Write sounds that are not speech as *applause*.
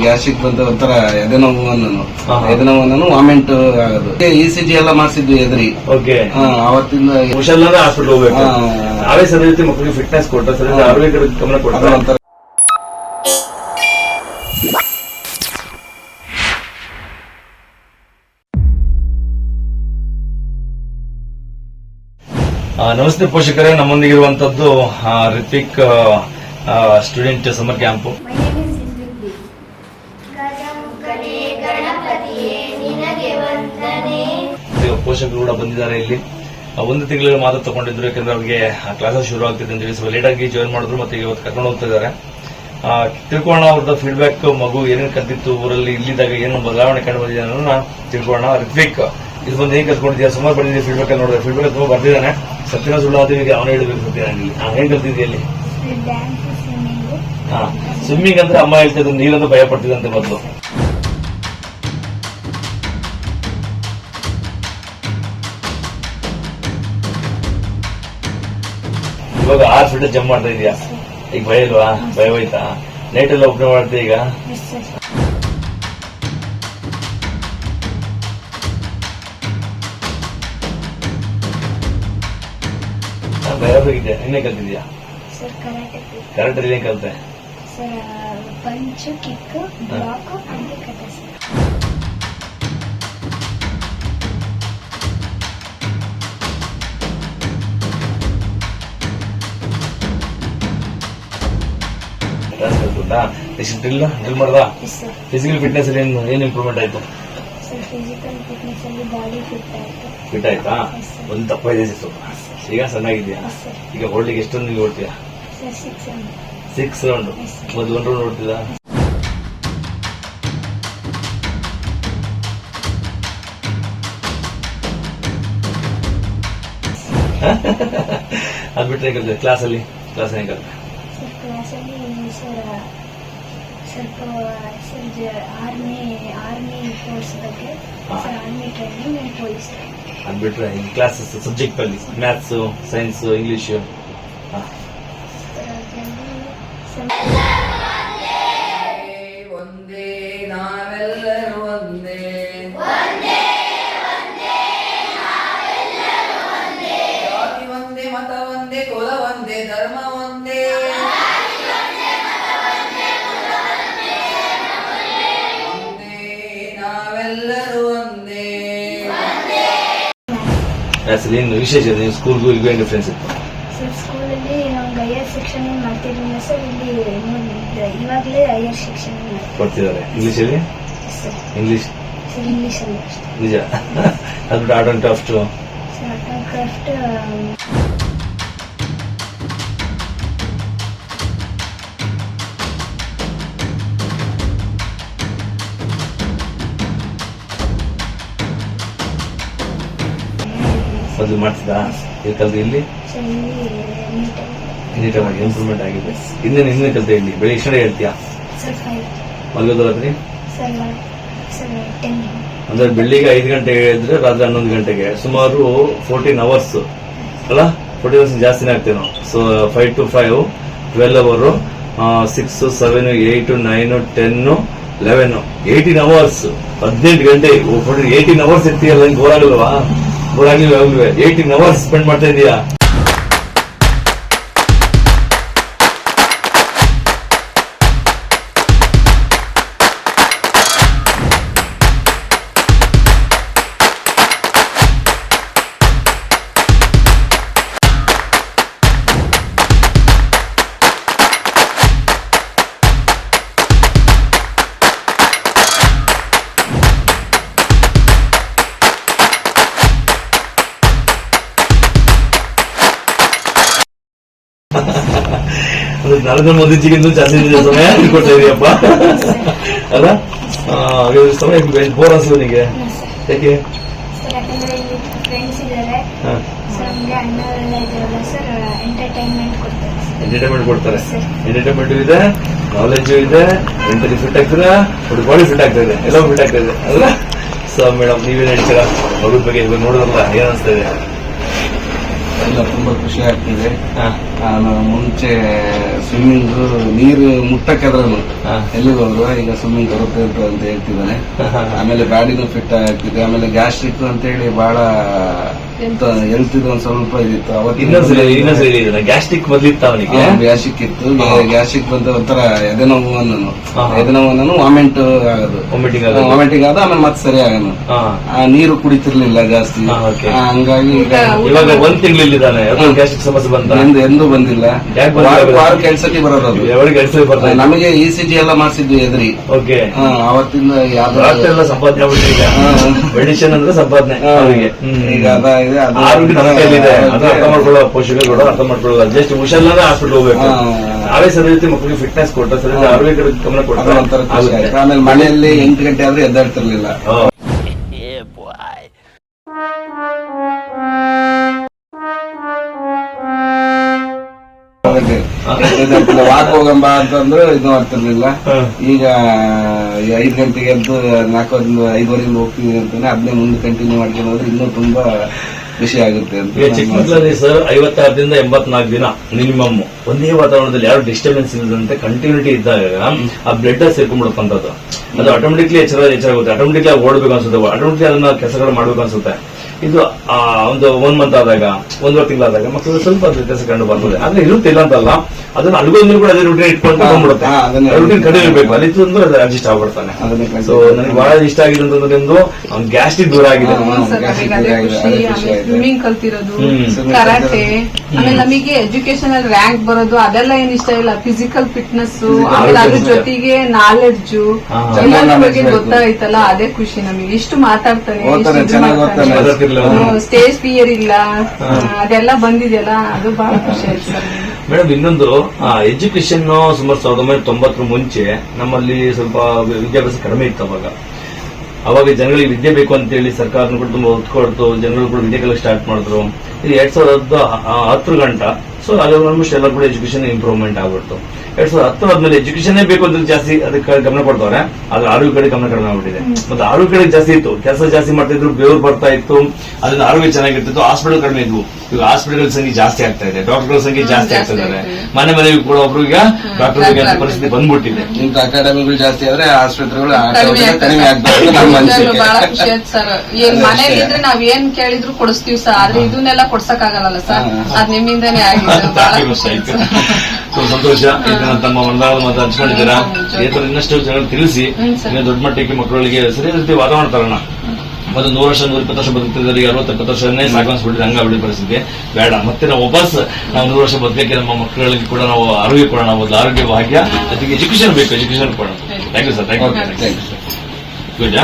Gastric ಬಂದ ಒಂಥರ ಎದೆನೋವು ಅನ್ನೋನು. ಎದೆನೋವು ಅನ್ನೋನು ವಾಮೆಂಟ್ ಆಗೋದು. ಇ ಸಿ ಜಿ ಎಲ್ಲ ಮಾಡಿಸಿದ್ವಿ ಎದ್ರಿ. ಓಕೆ. ಅವತ್ತಿಂದ ಹುಷಾರಿಲ್ಲದೆ ಹಾಸ್ಪಿಟಲ್ ಹೋಗ್ಬೇಕು. ಅವೇ ಸರಿ ರೀತಿ ಮಕ್ಕಳಿಗೆ ಫಿಟ್ನೆಸ್ ಕೊಟ್ಟರೆ ಸರಿ ಹಾ. ಆರೋಗ್ಯ ಕಡೆ ಗಮನ ಕೊಡ್ತಾರೆ ನಮಸ್ತೆ ಪೋಷಕರೇ ನಮ್ಮೊಂದಿಗಿರುವಂತದ್ದು Ritik Ritvik student summer camp ಪೋಷಕರು ಕೂಡ ಬಂದಿದ್ದಾರೆ ಇಲ್ಲಿ. ಒಂದು ತಿಂಗಳ ಮಾತು ತಗೊಂಡಿದ್ರು ಯಾಕಂದ್ರೆ ಅವ್ರಿಗೆ ಕ್ಲಾಸ್ ಶುರು ಆಗ್ತಿದೆ ಅಂತ ಹೇಳಿ ಸ್ವಲ್ಪ ಲೇಟ್ ಆಗಿ ಜಾಯ್ನ್ ಮಾಡಿದ್ರು ಮತ್ತೆ ಇವತ್ತು ಕರ್ಕೊಂಡು ಹೋಗ್ತಾ ಇದ್ದಾರೆ. ತಿಳ್ಕೊಳ್ಳೋಣ ಅವ್ರದ್ದು ಫೀಡ್ಬ್ಯಾಕ್ ಮಗು ಏನೇನು ಕಲ್ತಿತ್ತು ಊರಲ್ಲಿ ಇಲ್ಲಿದ್ದಾಗ ಏನು ಬದಲಾವಣೆ ಕಂಡು ಬಂದಿದೆ ಅನ್ನೋದನ್ನ ತಿಳ್ಕೊಳ್ಳೋಣ ರಿತ್ವಿಕ್ ಇದು ಬಂದು ಹೇಗೆ ಕಲ್ತ್ಕೊಂಡಿದ್ಯಾ? ಸುಮಾರು ಬಂದಿದೆ ಫೀಡ್ಬ್ಯಾಕ್ ನೋಡಿದ್ರೆ ಫೀಡ್ಬ್ಯಾಕ್ ತುಂಬ ಬರ್ತಿದ್ದಾನೆ ಸತ್ಯನ ಸುಳ್ಳು ಆದ್ರೆ ಈಗ ಹೇಳಬೇಕು ಸತ್ಯನ ಇಲ್ಲಿ ಹಾ, ಹೇಗೆ ಕಲ್ತಿದ್ಯಾ ಇಲ್ಲಿ? ಡ್ಯಾನ್ಸ್ ಸ್ವಿಮ್ಮಿಂಗು ಹಾ. ಸ್ವಿಮ್ಮಿಂಗ್ ಅಂದ್ರೆ ಅಮ್ಮ ಹೇಳ್ತಿದ್ರು ನೀರಂದ್ರೆ ಭಯ ಪಡ್ತಿದಂತೆ ಮೊದಲು. ಇವಾಗ ಆರ್ ಫೀಟ್ ಜಂಪ್ ಮಾಡ್ತಾ ಇದೀಯಾ? ಈಗ ಭಯ ಇಲ್ವಾ? ಭಯ ಹೋಯ್ತಾ? ನೈಟ್ ಎಲ್ಲ ಒಬ್ಬನೇ ಮಾಡ್ತೀಯ ಈಗ? ಭಯ ಹೋಗಿದ್ದೆ ಇನ್ನೇ ಕಲ್ತಿದ್ಯಾ? ಕರಾಟೆ ಕರೆಕ್ಟ್ ಇಲ್ಲೇ ಕಲ್ತೆ? Sir punch block drill drill ಮಾಡ್ದ? ಎಸ್ ಸರ್ ಫಿಸಿಕಲ್ ಫಿಟ್ನೆಸ್ ಅಲ್ಲಿ ಏನ್ ಏನ್ ಇಂಪ್ರೂವ್ಮೆಂಟ್ ಆಯ್ತು? ಸರ್ ಫಿಸಿಕಲ್ ಫಿಟ್ನೆಸ್ ಅಲ್ಲಿ ಬಾಡಿ ಫಿಟ್ ಆಯ್ತು. ಫಿಟ್ ಆಯ್ತಾ. ಒಂದು ದಪ್ಪ ಇದೆ ಸ್ವಲ್ಪ ಈಗ ಚೆನ್ನಾಗಿದ್ಯಾ ಎಸ್ ಸರ್ ಈಗ ಹೊಡ್ಲಿಕ್ಕೆ ಎಷ್ಟೊಂದು ಓಡ್ತೀಯಾ ಸರ್ ಸಿಕ್ಸ್ ಸಿಕ್ಸ್ ರೌಂಡ್. ಮೊದಲು ಒಂದು ರೌಂಡ್ ನೋಡ್ತಿದ್ದ ಅದ್ಬಿಟ್ರೆ ಕ್ಲಾಸ್ ಅಲ್ಲಿ ಕ್ಲಾಸ್ ಹೆಂಗ್ ಕ್ಲಾಸಲ್ಲಿ ಸ್ವಲ್ಪ ಆರ್ಮಿ ಆರ್ಮಿ ಫೋರ್ಸ್ ಬಗ್ಗೆ ಹಾ. ಆರ್ಮಿ ಟ್ರೈನಿಂಗ್ ಪೊಲೀಸ್ ಅದ್ ಬಿಟ್ರೆ ಕ್ಲಾಸಸ್ ಸಬ್ಜೆಕ್ಟ್ ಅಲ್ಲಿ ಮ್ಯಾಥ್ಸ್ ಸೈನ್ಸ್ ಇಂಗ್ಲಿಷ್ ನಾವೆಲ್ಲರೂ ಒಂದೇ. ಜಾತಿ ಒಂದೇ ಮತ ಒಂದೇ ಕುಲ ಒಂದೇ ಧರ್ಮ ಒಂದೇ. ಒಂದೇ ನಾವೆಲ್ಲರೂ ಒಂದೇ. ಏನು ವಿಶೇಷ ನೀವು ಸ್ಕೂಲ್ಗೂ ಇಲ್ಗೂ ಏನ್ ಡಿಫ್ರೆನ್ಸ್ ಇತ್ತು? ಸರ್ ಸ್ಕೂಲಲ್ಲಿ ನಮ್ಗೆ ಹೈಯರ್ ಸೆಕ್ಷನ್ ಮಾಡ್ತಿರಲಿಲ್ಲ ಸರ್ ಇಲ್ಲಿ ಇವಾಗಲೇ ಹೈಯರ್ ಕೊಡ್ತಿದ್ದಾರೆ ಇಂಗ್ಲಿಷ್ ಇಂಗ್ಲಿಷ್ ಇಂಗ್ಲೀಷಲ್ಲಿ ಅಷ್ಟೇ. ನಿಜ. *laughs* ಅದು ಆರ್ಟ್ ಅಂಡ್ ಕ್ರಾಫ್ಟ್ ಆರ್ಟ್ ಮೊದಲು ಮಾಡ್ತಿದ್ದ? ಕಲ್ತು ಇಲ್ಲಿ? ನೀಟಾಗಿ ಇಂಪ್ರೂವ್ಮೆಂಟ್ ಆಗಿದೆ. ಇನ್ನೇನು ಇನ್ನೇನು ಕಲಿತೆ ಇಲ್ಲಿ ಬೆಳಿಗ್ಗೆ ಎಷ್ಟು ಗಂಟೆ ಹೇಳ್ತೀಯಾ ಸರ್ ಫೈವ್ ಮಲಗೋದು ರಾತ್ರಿ? ಸರ್ ಸರ್ ಟೆನ್ ಅಂದ್ರೆ ಬೆಳಿಗ್ಗೆ ಐದು ಗಂಟೆಗೆ ಹೇಳಿದ್ರೆ ರಾತ್ರಿ ಹನ್ನೊಂದು ಗಂಟೆಗೆ ಸುಮಾರು ಫೋರ್ಟೀನ್ ಅವರ್ಸ್ ಅಲ್ಲ? ಫೋರ್ಟೀನ್ ಅವರ್ಸ್ ಜಾಸ್ತಿನೇ ಆಗ್ತೇವೆ ನಾವು. So five to five twelve ಅವರು six seven eight nine ten eleven eighteen hours ಹದಿನೆಂಟು ಗಂಟೆ. ಏಯ್ಟೀನ್ ಅವರ್ಸ್ ಇರ್ತೀಯಲ್ಲ ಬೋರ್ ಆಗಲ್ವಾ ಬೋರ್ ಆಗಿಲ್ವ ಏಯ್ಟೀನ್ ಅವರ್ಸ್ ಸ್ಪೆಂಡ್ ಮಾಡ್ತಾ ಇದೀಯಾ? ನರದ ಮೋದಿಜಿಗಿಂತ ಜಾಸ್ತಿ ಸಮಯ ಕೊಡ್ತಾ ಇದೀಯಪ್ಪ. ಅಲ್ಲ? ಹಾಗಾದ್ರೆ ಸಮಯ ಬೋರ್ ಯಾಕೆ? ಅಣ್ಣವರೆಲ್ಲ ಇದ್ದಾರಲ್ಲ ಸರ್ ಎಂಟರ್ಟೈನ್ಮೆಂಟ್ ಕೊಡ್ತಾರೆ. ಎಂಟರ್ಟೈನ್ಮೆಂಟ್ ಕೊಡ್ತಾರೆ. ಎಂಟರ್ಟೈನ್ಮೆಂಟ್ ಇದೆ ನಾಲೆಜ್ ಇದೆ ಮೆಂಟಲಿ ಫಿಟ್ ಆಗ್ತದೆ ಒಟ್ಟು ಬಾಡಿ ಫಿಟ್ ಆಗ್ತದೆ ಎಲ್ಲ ಫಿಟ್ ಇದೆ. ಅಲ್ಲ? ಸೊ ಮೇಡಮ್ ನೀವೇನ್ ಹೇಳ್ತೀರಾ? ಮಗುದ ಬಗ್ಗೆ ಇವಾಗ ನೋಡಿದ್ರಲ್ಲ ಏನ್ ಅನಿಸ್ತಾ ಇದೆ? ಎಲ್ಲ ತುಂಬಾ ಖುಷಿ ಆಗ್ತಿದೆ. ಹಾ. ನಾನು ಮುಂಚೆ ಸ್ವಿಮ್ಮಿಂಗ್ ನೀರು ಮುಟ್ಟಕ್ಕಾದ್ರೂ ಹಾ. ಎಲ್ಲಿಗೆ ಹೋದ್ರು? ಈಗ ಸ್ವಿಮ್ಮಿಂಗ್ ಬರುತ್ತೆ ಅಂತ ಅಂತ ಹೇಳ್ತಿದ್ದಾನೆ ಆಮೇಲೆ ಬಾಡಿನೂ ಫಿಟ್ ಆಗ್ತಿದೆ. ಆಮೇಲೆ ಗ್ಯಾಸ್ಟ್ರಿಕ್ ಅಂತ ಹೇಳಿ ಬಹಳ ಎಂತ ಇದು ಒಂದ್ ಸ್ವಲ್ಪ ಇದಿತ್ತು. ಅವತ್ತು ಗ್ಯಾಸ್ಟ್ರಿಕ್ ಮೊದ್ಲಿತ್ತ ಅವನಿಗೆ. ಗ್ಯಾಸ್ಟ್ರಿಕ್ ಇತ್ತು. ಗ್ಯಾಸ್ಟ್ರಿಕ್ ಬಂದ ಒಂಥರ ಎದೆ ನೋವು ಅನ್ನೋನು. ಹಾ. ಎದೆ ನೋವು ಅನ್ನೋನು ವಾಮಿಂಟ್ ಆಗೋದು. ವಾಮಿಟಿಂಗ್ ಆದ ಆಮೇಲೆ ಮತ್ತೆ ಸರಿ ಆಗೋನು. ಆ, ನೀರು ಕುಡಿತಿರ್ಲಿಲ್ಲ ಜಾಸ್ತಿ. ಹಂಗಾಗಿ ಈಗ ಇವಾಗ ಒಂದ್ ತಿಂಗಳಿದ್ದಾನೆ ಗ್ಯಾಸ್ಟ್ರಿಕ್ ಸಮಸ್ಯೆ ಬಂದ. ಎಂದು ಬಂದಿಲ್ಲ. ವಾರ- ವಾರಕ್ಕೆ ಎರಡ್ ಸತಿ ಬರೋದು ಅದು. ಯಾವಾಗ ಎಡ್ಸಲಿ ಬರ್ತಾ ಇದೆ ನಮಗೆ ಇ ಸಿ ಜಿ ಎಲ್ಲ ಮಾಡಿಸಿದ್ವಿ ಎದ್ರಿ. ಓಕೆ. ಹಾ, ಅವತ್ತಿಂದ ಯಾವ್ದು ಎಲ್ಲಾ ಸಂಪಾದನೆ ಆಗ್ಬಿಟ್ಟಿದೆ ಈಗ. ಮೆಡಿಸಿನ್ ಅಂದ್ರೆ ಸಂಪಾದನೆ. ಅವರಿಗೆ. ಈಗ ಅದ ಆರೋಗ್ಯ ನಮ್ಮ ಅದು. ಅರ್ಥ ಮಾಡ್ಕೊಳ್ಳೋ ಪೋಷಕರುಗಳು ಅರ್ಥ ಮಾಡ್ಕೊಳ್ಳೋದು. ಜಸ್ಟ್ ಹುಷಾರಿಲ್ಲ ಹಾಸ್ಪಿಟಲ್ ಹೋಗ್ಬೇಕು. ಹಾ. ನಾವೇ ಸರಿ ರೀತಿ ಮಕ್ಕಳಿಗೆ ಫಿಟ್ನೆಸ್ ಕೊಟ್ಟ ಸರಿ ಹಾ. ಆರೋಗ್ಯ ಕಡೆ ಗಮನ ಖುಷಿ ಆಗುತ್ತೆ. ಆಯ್ತು ಆಮೇಲೆ ಮನೆಯಲ್ಲಿ ಎಂಟು ಗಂಟೆ ಆದ್ರೆ ಎದ್ದಾಡ್ತಿರ್ಲಿಲ್ಲ. ಹಾ. ವಾಕ್ ಹೋಗಂಬ ಅಂತಂದ್ರೆ ಇದು ಮಾಡ್ತಿರ್ಲಿಲ್ಲ. ಈಗ ಐದ್ ಗಂಟೆಗೆ ಎದ್ದು ನಾಲ್ಕು ಐದುವರೆಯಿಂದ ಹೋಗ್ತೀವಿ ಅಂತಾನೆ ಅದನ್ನೇ ಮುಂದೆ ಕಂಟಿನ್ಯೂ ಮಾಡ್ಕೊಂಡು ಹೋದ್ರೆ ಇನ್ನೂ ತುಂಬಾ ಖುಷಿ ಆಗುತ್ತೆ ಅಂತ ಈಗ ಚಿಕ್ಕಮಕ್ಕಳಲ್ಲಿ ಸರ್ ಐವತ್ತಾರರಿಂದ ಎಂಬತ್ನಾಲ್ಕು ದಿನ ಮಿನಿಮಮ್ ಒಂದೇ ವಾತಾವರಣದಲ್ಲಿ ಯಾರು ಡಿಸ್ಟರ್ಬೆನ್ಸ್ ಇಲ್ಲದಂತೆ ಕಂಟಿನ್ಯೂಟಿ ಇದ್ದಾಗ ಆ ಬ್ಲಡ್ ಸೇರ್ಕೊಂಡ್ಬಿಡುತ್ತಂತದ್ದು ಅದು ಆಟೋಮೆಟಿಕ್ಲಿ ಎಚ್ಚರ ಎಚ್ಚರ ಆಗುತ್ತೆ. ಆಟೋಮೆಟಿಕ್ಲಿ ಓಡಬೇಕು ಅನ್ಸುತ್ತೆ. ಆಟೋಮೆಟಿಕ್ಲಿ ಅದನ್ನ ಕೆಲಸಗಳು ಮಾಡ್ಬೇಕು ಅನ್ಸುತ್ತೆ. ಇದು ಆ, ಒಂದು ಒನ್ ಮಂತ್ ಆದಾಗ ಒಂದೂವರೆ ತಿಂಗಳಾದಾಗ ಮತ್ತೆ ಸ್ವಲ್ಪ ವ್ಯತ್ಯಾಸ ಕಂಡು ಬರ್ತದೆ. ಆದ್ರೆ ಇರುತ್ತೆ ಇಲ್ಲ ಅಂತಲ್ಲ ಅದನ್ನ ಅನುಭವದಲ್ಲಿ ಕೂಡ ಅದೇ ರೂಟೀನ್ ಇಟ್ಕೊಂಡು ತಗೊಂಡ್ಬಿಡುತ್ತೆ. ಬಂದ್ಬಿಡುತ್ತೆ ರೂಟೀನ್ ಕಡಿಮೆ ಇರಬೇಕು. ಅದಿತ್ತು ಅಂದ್ರೆ ಅದು ಅಡ್ಜಸ್ಟ್ ಆಗ್ಬಿಡ್ತಾನೆ. ಸೊ ನನಗೆ ಬಹಳ ಇಷ್ಟ ಆಗಿದೆ ಅಂತಂದ್ರೆ ಅವ್ನ ಗ್ಯಾಸ್ಟಿಕ್ ದೂರ ಆಗಿದೆ. ಸ್ವಿಮ್ಮಿಂಗ್ ಕಲ್ತಿರೋದು. ಕರಾಟೆ ಆಮೇಲೆ ನಮಗೆ ಎಜುಕೇಶನ್ ಅಲ್ಲಿ ರ್ಯಾಂಕ್ ಬರೋದು ಅದೆಲ್ಲ ಏನ್ ಇಷ್ಟ ಇಲ್ಲ. ಫಿಸಿಕಲ್ ಫಿಟ್ನೆಸ್ ಆಮೇಲೆ ಅದ್ರ ಜೊತೆಗೆ ನಾಲೆಡ್ಜು ಹಾ. ಎಲ್ಲದ್ರ ಬಗ್ಗೆ ಗೊತ್ತಾಯ್ತಲ್ಲ ಅದೇ ಖುಷಿ ನಮಗೆ. ಇಷ್ಟು ಮಾತಾಡ್ತಾನೆ ಓದ್ತಾನೆ. ಸ್ಟೇಜ್ ಫಿಯರ್ ಇಲ್ಲ. ಅದೆಲ್ಲ ಬಂದಿದೆಯಲ್ಲ ಅದು ಬಹಳ ಖುಷಿ ಆಯ್ತು ಮೇಡಮ್ ಇನ್ನೊಂದು ಎಜುಕೇಶನ್ ಸುಮಾರು ಸಾವಿರದ ಒಂಬೈನೂರ ತೊಂಬತ್ತರ ಮುಂಚೆ ನಮ್ಮಲ್ಲಿ ಸ್ವಲ್ಪ ವಿದ್ಯಾಭ್ಯಾಸ ಕಡಿಮೆ ಇತ್ತು ಅವಾಗ. ಅವಾಗ ಜನಗಳಿಗೆ ವಿದ್ಯೆ ಬೇಕು ಅಂತೇಳಿ ಸರ್ಕಾರನ ಕೂಡ ತುಂಬಾ ಒತ್ತು ಕೊಡ್ತು. ಜನಗಳು ಕೂಡ ವಿದ್ಯೆ ಕಲಿಯಕ್ಕೆ ಸ್ಟಾರ್ಟ್ ಮಾಡಿದ್ರು. ಇದು ಎರಡ್ ಸಾವಿರದ ಹತ್ತು ಗಂಟ. ಸೊ ಅಲ್ಲಿ ಆಲ್ಮೋಸ್ಟ್ ಎಲ್ಲ ಕೂಡ ಎಜುಕೇಶನ್ ಇಂಪ್ರೂವ್ಮೆಂಟ್ ಆಗ್ಬಿಡ್ತು. ಎರಡ್ ಸಾವಿರದ ಹತ್ತು ಆದ್ಮೇಲೆ ಎಜುಕೇಶನ್ ಬೇಕು ಅಂತ ಜಾಸ್ತಿ ಅದಕ್ಕೆ ಗಮನ ಕೊಡ್ತಾವ್ರೆ. ಆದ್ರೆ ಆರೋಗ್ಯ ಕಡೆ ಗಮನ ಕಡಿಮೆ ಆಗ್ಬಿಟ್ಟಿದೆ. ಮತ್ತೆ ಆರೋಗ್ಯ ಕಡೆ ಜಾಸ್ತಿ ಇತ್ತು. ಕೆಲಸ ಜಾಸ್ತಿ ಮಾಡ್ತಾ ಇದ್ರು ಬೆವರು ಬರ್ತಾ ಇತ್ತು. ಅದನ್ನ ಆರೋಗ್ಯ ಚೆನ್ನಾಗಿರ್ತಿತ್ತು. ಹಾಸ್ಪಿಟಲ್ ಕಡಿಮೆ ಇದ್ವು. ಈಗ ಹಾಸ್ಪಿಟಲ್ ಸಂಖ್ಯೆ ಜಾಸ್ತಿ ಆಗ್ತಾ ಇದೆ. ಡಾಕ್ಟರ್ಗಳ ಸಂಖ್ಯೆ ಜಾಸ್ತಿ ಆಗ್ತಾ ಇದ್ದಾರೆ ಮನೆ ಮನೆಗೆ ಕೂಡ ಒಬ್ರು ಈಗ ಡಾಕ್ಟರ್ ಪರಿಸ್ಥಿತಿ ಬಂದ್ಬಿಟ್ಟಿದೆ. ನಿಮ್ಗೆ ಅಕಾಡೆಮಿಗಳು ಜಾಸ್ತಿ ಆದ್ರೆ ಆಸ್ಪತ್ರೆಗಳು ಕಡಿಮೆ ಆಗ್ತದೆ ನಮ್ಮ ನಿಜವಾಗ್ಲೂ ಬಹಳ ಖುಷಿ ಸರ್. ಏನ್ ಮನೇಲಿ ಇದ್ರೆ ನಾವ್ ಏನ್ ಕೇಳಿದ್ರು ಕೊಡಿಸ್ತೀವಿ ಸರ್. ಆದ್ರೆ ಇದನ್ನೆಲ್ಲ ಕೊಡ್ಸಕ್ ಆಗಲ್ಲ ಸರ್. ಅದ್ ನಿಮ್ಮಿಂದನೇ ಆಗಿದೆ. *laughs* ಸಂತೋಷ ಇದನ್ನ ತಮ್ಮ ಒಂದಾದ ಮಾತು ಹಂಚ್ಕೊಂಡಿದ್ದೀರಾ ಈ ತರ ಇನ್ನಷ್ಟು ಜನರು ತಿಳಿಸಿ ಹ್ಮ್, ದೊಡ್ಡ ಮಟ್ಟಕ್ಕೆ ಮಕ್ಕಳಿಗೆ ಸರಿಯಾದ ರೀತಿ ವಾತಾವರಣ ತರೋಣ. ಮತ್ತೆ ನೂರು ವರ್ಷ ನೂರ ಇಪ್ಪತ್ತು ವರ್ಷ ಬದುಕ್ತಿದ್ದಾರೆ ಅರವತ್ತು ಎಪ್ಪತ್ತು ವರ್ಷನೇ ಸಾಕಾಣಿಸ್ಬಿಟ್ಟಿದೆ ಹಂಗಾಗ್ಬಿಟ್ಟಿದೆ ಪರಿಸ್ಥಿತಿ. ಬೇಡ ಮತ್ತೆ ನಾವು ವಾಪಸ್ ನಾವು ನೂರು ವರ್ಷ ಬದುಕಕ್ಕೆ ನಮ್ಮ ಮಕ್ಕಳಿಗೆ ಕೂಡ ನಾವು ಆರೋಗ್ಯ ಕೊಡೋಣ ಒಂದು ಆರೋಗ್ಯ ಭಾಗ್ಯ ಜೊತೆಗೆ ಎಜುಕೇಶನ್ ಬೇಕು ಎಜುಕೇಶನ್ ಕೊಡೋಣ. Thank you sir thank you thank you good